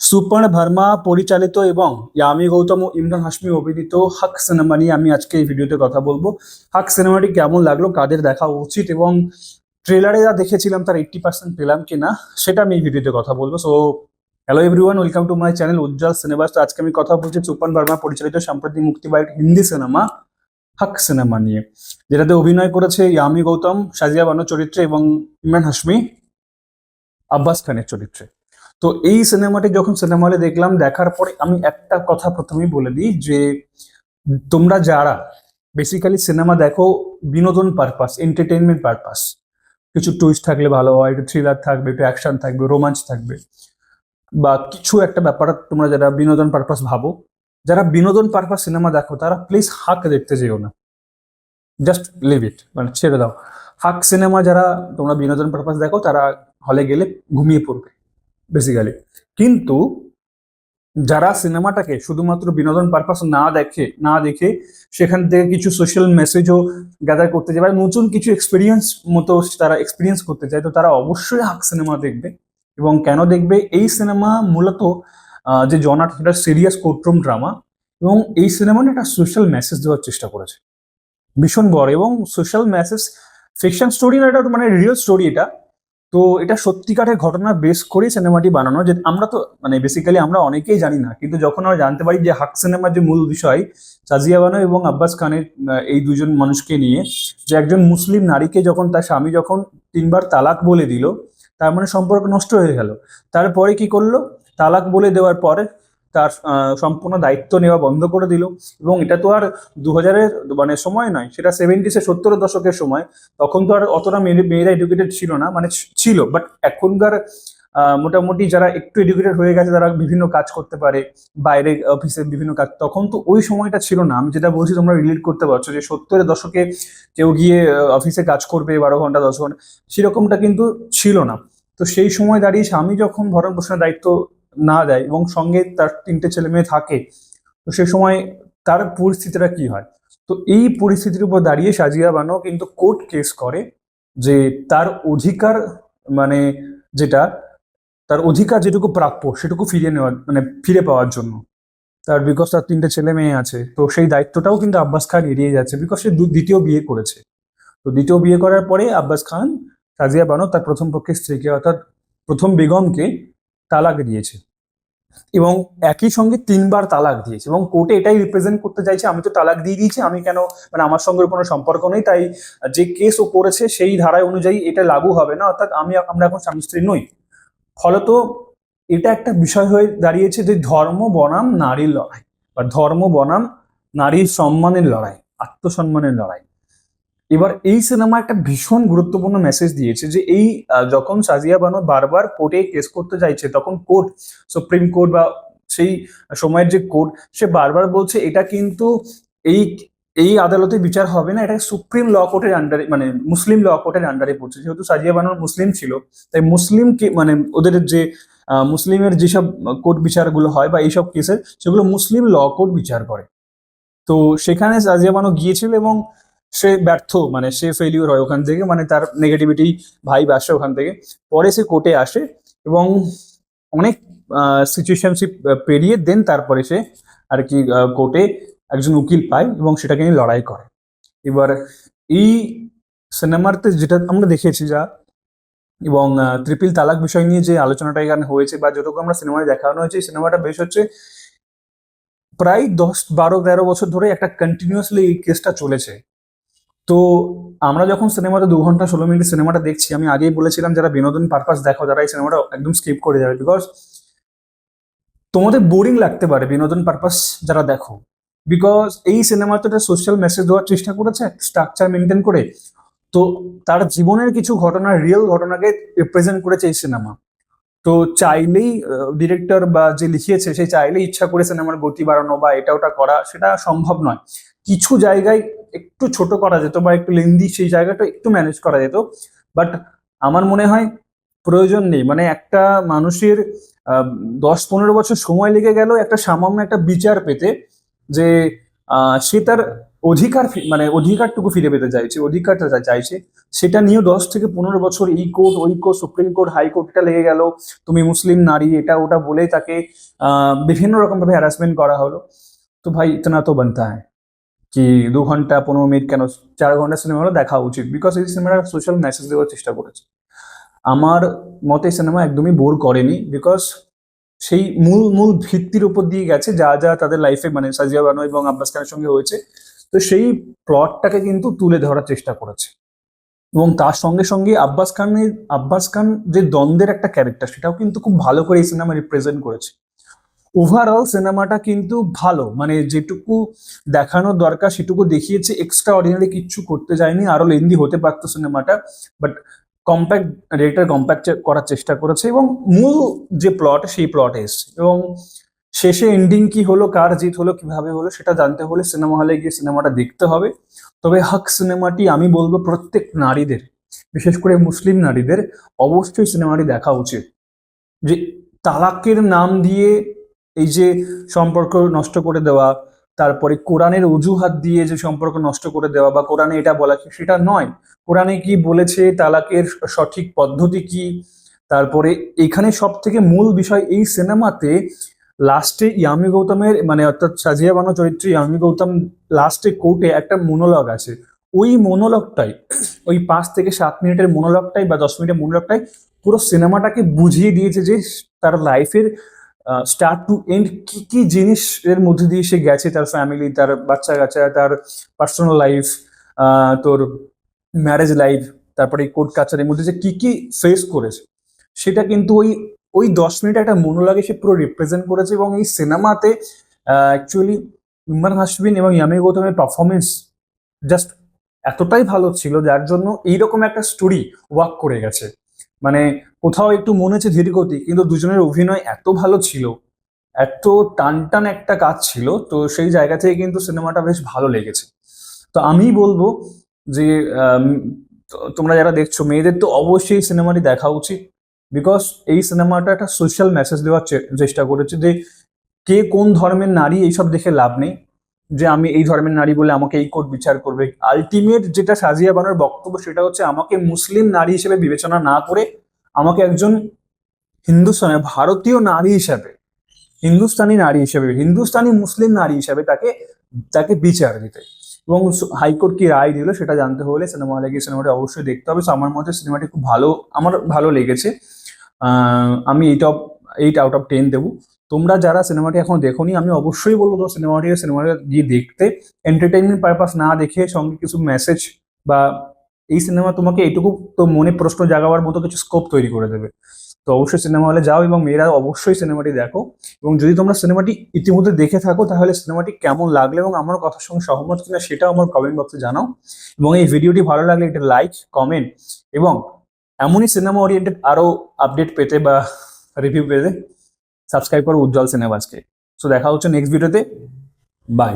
সুপর্ণ ভার্মা, পরিচালিত এবং ইয়ামি গৌতম ও ইমরান হাসমি অভিনীত হাক সিনেমা নিয়ে আমি আজকে এই ভিডিওতে কথা বলব। হাক সিনেমাটি কেমন লাগল, কাদের দেখা উচিত এবং ট্রেলারে যা দেখেছিলাম তার এইট্টি পার্সেন্ট পেলাম কিনা, সেটা আমি এই ভিডিওতে কথা বলব। So hello everyone welcome to my channel Ujjwal cinemas. তো আজকে আমি কথা বলছি সুপন ভার্মা, পরিচালিত সম্প্রতি মুক্তি পায় হিন্দি সিনেমা, হাক সিনেমা নিয়ে, যেটাতে অভিনয় করেছে ইয়ামি গৌতম, সাজিয়া বানো চরিত্রে এবং ইমরান হাসমি আব্বাস খানের চরিত্রে। তো এই সিনেমাটি যখন সিনেমা হলে দেখলাম, দেখার পরে আমি একটা কথা প্রথমেই বলে দিই যে, তোমরা যারা বেসিক্যালি সিনেমা দেখো বিনোদন পারপাস এন্টারটেনমেন্ট পারপাস কিছু টুইস্ট থাকলে ভালো হয়, একটু থ্রিলার থাকবে, একটু অ্যাকশন থাকবে রোমাঞ্চ থাকবে, বা কিছু একটা ব্যাপার তোমরা যারা বিনোদন পারপাস ভাবো, যারা বিনোদন পারপাস সিনেমা দেখো, তারা প্লিজ হাক দেখতে যেও না। জাস্ট লিভ ইট মানে ছেড়ে দাও। হাক সিনেমা যারা তোমরা বিনোদন পারপাস দেখো, তারা হলে গেলে ঘুমিয়ে পড়বে। বেসিক্যালি কিন্তু যারা সিনেমাটাকে শুধুমাত্র বিনোদন পারপাস না দেখে না দেখে সেখান থেকে কিছু সোশ্যাল মেসেজও গ্যাদার করতে চায় বা নতুন কিছু এক্সপিরিয়েন্স মতো তারা এক্সপিরিয়েন্স করতে চায়, তো তারা অবশ্যই হাক সিনেমা দেখবে এবং কেন দেখবে? এই সিনেমা মূলত যে জনার সেটা সিরিয়াস কোর্টরুম ড্রামা এবং এই সিনেমা একটা সোশ্যাল মেসেজ দেওয়ার চেষ্টা করেছে। ভীষণ বড় এবং সোশ্যাল মেসেজ ফিকশন স্টোরি না, এটা মানে রিয়েল স্টোরি এটা। তো এটা সত্যিকারের ঘটনা বেস করেই সিনেমাটি বানানো যে আমরা তো মানে বেসিক্যালি আমরা অনেকেই জানি না। কিন্তু যখন আমরা জানতে পারি যে হাক সিনেমার যে মূল বিষয়, সাজিয়া বানো এবং আব্বাস খানের এই দুজন মানুষকে নিয়ে, যে একজন মুসলিম নারীকে যখন তার স্বামী যখন তিনবার তালাক বলে দিল, তার মানে সম্পর্ক নষ্ট হয়ে গেল। তারপরে কি করল? তালাক বলে দেওয়ার পরে তার সম্পূর্ণ দায়িত্ব নেওয়া বন্ধ করে দিল। এবং এটা তো আর দু হাজারের মানে সময় নয়, সেটা সেভেন্টিসে সত্তর দশকের সময়। তখন তো আর অতটা মেয়ে- মেয়েরা এডুকেটেড ছিল না মানে ছিল বাট এখনকার মোটামুটি যারা একটু এডুকেটেড হয়ে গেছে, তারা বিভিন্ন কাজ করতে পারে, বাইরে অফিসে বিভিন্ন কাজ। তখন তো ওই সময়টা ছিল না। আমি যেটা বলছি, তোমরা রিলেট করতে পারছ যে সত্তরের দশকে কেউ গিয়ে অফিসে কাজ করবে, বারো ঘণ্টা, দশ ঘণ্টা, সেরকমটা কিন্তু ছিল না। তো সেই সময় দাঁড়িয়ে স্বামী যখন ভরণ পোষণের দায়িত্ব না দেয় এবং সঙ্গে তার তিনটে ছেলে মেয়ে থাকে, তো সে সময় তার পরিস্থিতিটা কি হয়? তো এই পরিস্থিতির উপর দাঁড়িয়ে সাজিয়া বানো কিন্তু কোর্ট কেস করে যে তার অধিকার মানে যেটা, তার অধিকার যেটুকু প্রাপ্য সেটুকু ফিরিয়ে নেওয়ার মানে ফিরে পাওয়ার জন্য। তার বিকজ তার তিনটে ছেলে মেয়ে আছে, তো সেই দায়িত্বটাও কিন্তু আব্বাস খান এড়িয়ে যাচ্ছে বিকজ সে দ্বিতীয় বিয়ে করেছে। তো দ্বিতীয় বিয়ে করার পরে আব্বাস খান, সাজিয়া বানো তার প্রথম পক্ষের স্ত্রীকে অর্থাৎ প্রথম বেগমকে তালাক দিয়েছে। এবং একই সঙ্গে তিনবার তালাক দিয়েছে এবং কোর্টে এটাই রিপ্রেজেন্ট করতে চাইছে, আমি তো তালাক দিয়ে দিয়েছি, আমি কেন মানে আমার সঙ্গে কোনো সম্পর্ক নেই, তাই যে কেস ও করেছে সেই ধারায় অনুযায়ী এটা লাগু হবে না, অর্থাৎ আমি, আমরা এখন স্বামী স্ত্রী নই। ফলত এটা একটা বিষয় হয়ে দাঁড়িয়েছে যে ধর্ম বনাম নারীর লড়াই, বা ধর্ম বনাম নারীর সম্মানের লড়াই, আত্মসম্মানের লড়াই। এবার এই সিনেমা একটা ভীষণ গুরুত্বপূর্ণ মেসেজ দিয়েছে যে এই যখন সাজিয়া বানো বারবার কোর্টে কেস করতে চাইছে তখন কোর্ট সুপ্রিম কোর্ট বা সেই সময়ের যে কোর্ট সে বারবার বলছে এটা কিন্তু এই এই আদালতে বিচার হবে না, এটা সুপ্রিম ল কোর্টের আন্ডারে মানে মুসলিম ল কোর্টের আন্ডারে পড়ছে। যেহেতু সাজিয়া বানোর মুসলিম ছিল, তাই মুসলিম মানে ওদের যে মুসলিমের যেসব কোর্ট বিচারগুলো হয় বা এইসব কেসের সেগুলো মুসলিম ল কোর্ট বিচার করে। তো সেখানে সাজিয়া বানো গিয়েছিল এবং সে ব্যর্থ মানে সে ফেলিওর হয় ওখান থেকে মানে তার নেগেটিভিটি ভাইব আসে ওখান থেকে। পরে সে কোর্টে আসে এবং অনেক সিচুয়েশনশিপ পেরিয়ে দেন তারপরে সে আর কি কোর্টে একজন উকিল পায় এবং সেটাকে নিয়ে লড়াই করে। এবার এই সিনেমাতে যেটা আমরা দেখেছি যা এবং ত্রিপিল তালাক বিষয় নিয়ে যে আলোচনাটা এখানে হয়েছে বা যতটুকু আমরা সিনেমায় দেখানো হয়েছে, এই সিনেমাটা বেশ হচ্ছে প্রায় দশ, বারো, তেরো বছর ধরে একটা কন্টিনিউয়াসলি এই কেসটা চলেছে। তো আমরা যখন সিনেমাতে দু ঘণ্টা, ষোলো মিনিট সিনেমাটা দেখছি, আমি আগেই বলেছিলাম যারা বিনোদন পারপাস দেখো যারা এই সিনেমাটা একদম স্কিপ করে যাবে বিকজ তোমাদের বোরিং লাগতে পারে বিনোদন পারপাস যারা দেখো। বিকজ এই সিনেমাতে একটা সোশ্যাল মেসেজ দেওয়ার চেষ্টা করেছে স্ট্রাকচার মেনটেন করে। তো তার জীবনের কিছু ঘটনা রিয়েল ঘটনাকে রিপ্রেজেন্ট করেছে এই সিনেমা। তো চাইলেই ডিরেক্টর বা যে লিখিয়েছে, সে চাইলেই ইচ্ছা করে সিনেমার গতি বাড়ানো বা এটা ওটা করা, সেটা সম্ভব নয়। কিছু জায়গায় একটু ছোট করা যেত বা একটু লেন্দি সেই জায়গাটা একটু ম্যানেজ করা যেত। বাট আমার মনে হয় প্রয়োজন নেই। মানে একটা মানুষের দশ পনেরো বছর সময় লেগে গেল একটা সামান্য একটা বিচার পেতে যে সে তার অধিকার মানে অধিকারটুকু ফিরে পেতে চাইছে, অধিকারটা চাইছে, সেটা নিয়েও দশ থেকে পনেরো বছর এই কোর্ট, ওই কোর্ট, সুপ্রিম কোর্ট হাইকোর্টটা লেগে গেল। তুমি মুসলিম নারী, এটা ওটা বলে তাকে বিভিন্ন রকমভাবে হ্যারাসমেন্ট করা হলো। তো ভাই, ইতনা তো বানতা হ্যায়। কি দু ঘণ্টা, পনেরো মিনিট কেন? চার ঘণ্টা সিনেমা হলো দেখা উচিত। বিকজ এই সিনেমাটা সোশ্যাল মেসেজ দেওয়ার চেষ্টা করেছে। আমার মতে সিনেমা একদমই বোর করেনি বিকজ সেই মূল মূল ভিত্তির উপর দিয়ে গেছে যা যা তাদের লাইফে মানে সাজিয়া বানো এবং আব্বাস খানের সঙ্গে হয়েছে। তো সেই প্লটটাকে কিন্তু তুলে ধরার চেষ্টা করেছে। এবং তার সঙ্গে সঙ্গে আব্বাস খানের, আব্বাস খান যে দ্বন্দ্বের একটা ক্যারেক্টার সেটাও কিন্তু খুব ভালো করে এই সিনেমা রিপ্রেজেন্ট করেছে। ওভারঅল সিনেমাটা কিন্তু ভালো। মানে যেটুকু দেখানোর দরকার, সেটুকু দেখিয়েছে। এক্সট্রা অর্ডিনারি কিচ্ছু করতে যায়নি। আরও লেন্দি হতে পারতো সিনেমাটা বাট কম্প্যাক্ট ডিরেক্টর কম্প্যাক্ট করার চেষ্টা করেছে এবং মূল যে প্লট সেই প্লটে এসছে। এবং শেষে এন্ডিং কি হলো, কার জিত হলো, কীভাবে হলো, সেটা জানতে হলে সিনেমা হলে গিয়ে সিনেমাটা দেখতে হবে। তবে হক সিনেমাটি আমি বলব প্রত্যেক নারীদের, বিশেষ করে মুসলিম নারীদের, অবশ্যই সিনেমাটি দেখা উচিত। যে তালাকের নাম দিয়ে এই যে সম্পর্ক নষ্ট করে দেওয়া, তারপরে কোরআনের অজুহাত দিয়ে যে সম্পর্ক নষ্ট করে দেওয়া বা কোরআনে এটা বলা সেটা নয়। কোরআনে কি বলেছে, তালাকের সঠিক পদ্ধতি কি? তারপরে এখানে সব থেকে মূল বিষয় এই সিনেমাতে লাস্টে ইয়ামি গৌতমের মানে অর্থাৎ সাজিয়া বানো চরিত্রে ইয়ামি গৌতম লাস্টে কোর্টে একটা মনোলগ আছে। ওই মনোলগটাই ওই পাঁচ থেকে সাত মিনিটের মনোলগটাই বা দশ মিনিটের মোনোলগটাই পুরো সিনেমাটাকে বুঝিয়ে দিয়েছে যে তার লাইফের স্টার্ট টু এন্ড কি কি জিনিসের মধ্যে দিয়ে সে গেছে? তার ফ্যামিলি তার বাচ্চা কাচ্চা, তার পার্সোনাল লাইফ তোর ম্যারেজ লাইফ তারপরে এই কোর্ট কাছারির মধ্যে যে কি কি ফেস করেছে? সেটা কিন্তু ওই ওই দশ মিনিট একটা মনোলাগে সে পুরো রিপ্রেজেন্ট করেছে এবং এই সিনেমাতে অ্যাকচুয়ালি ইমরান হাসবিন এবং ইয়ামি গৌতমের পারফরমেন্স জাস্ট এতটাই ভালো ছিল, যার জন্য এইরকম একটা স্টোরি ওয়ার্ক করে গেছে। মানে কোথাও একটু মনে হচ্ছে ধীরগতি কিন্তু দুজনের অভিনয় এত ভালো ছিল, এত টান টান একটা কাজ ছিল, তো সেই জায়গা থেকে কিন্তু সিনেমাটা বেশ ভালো লেগেছে। তো আমি বলব যে তোমরা যারা দেখছ, মেয়েদের তো অবশ্যই সিনেমাটি দেখা উচিত বিকজ এই সিনেমাটা একটা সোশ্যাল মেসেজ দেওয়ার চেষ্টা করেছে যে, কে কোন ধর্মের নারী এইসব দেখে লাভ নেই। যে আমি এই ধর্মের নারী বলে আমাকে এই কোর্ট বিচার করবে। আলটিমেট যেটা সাজিয়া বানোর বক্তব্য সেটা হচ্ছে আমাকে মুসলিম নারী হিসেবে বিবেচনা না করে আমাকে একজন হিন্দুস্তানে, ভারতীয় নারী হিসেবে, হিন্দুস্তানি নারী হিসেবে, হিন্দুস্তানি মুসলিম নারী হিসেবে তাকে তাকে বিচার দিতে। এবং হাইকোর্ট কি রায় দিল সেটা জানতে হলে সিনেমা হলে গিয়ে সিনেমাটি অবশ্যই দেখতে হবে। আমার মতে সিনেমাটি খুব ভালো, আমার ভালো লেগেছে। আমি eight of, eight out of ten দেবো। তোমরা যারা সিনেমাটি এখন দেখোনি, আমি অবশ্যই বলব তো সিনেমাটি সিনেমাটা গিয়ে দেখতে। এন্টারটেইনমেন্ট পারপাস না দেখে সঙ্গে কিছু মেসেজ বা এই সিনেমা তোমাকে এইটুকু তো মনে প্রশ্ন জাগাবার মতো কিছু স্কোপ তৈরি করে দেবে। তো অবশ্যই সিনেমা হলে যাও এবং মেয়েরা অবশ্যই সিনেমাটি দেখো। এবং যদি তোমরা সিনেমাটি ইতিমধ্যে দেখে থাকো, তাহলে সিনেমাটি কেমন লাগল এবং আমার কথার সঙ্গে সহমত কিনা সেটাও আমার কমেন্ট বক্সে জানাও। এবং এই ভিডিওটি ভালো লাগলে একটা লাইক কমেন্ট এবং এমনই সিনেমা ওরিয়েন্টেড আরও আপডেট পেতে বা রিভিউ পেতে সাবস্ক্রাইব করো উজ্জ্বল সিনেমাজকে। সো দেখা হচ্ছে নেক্সট ভিডিওতে বাই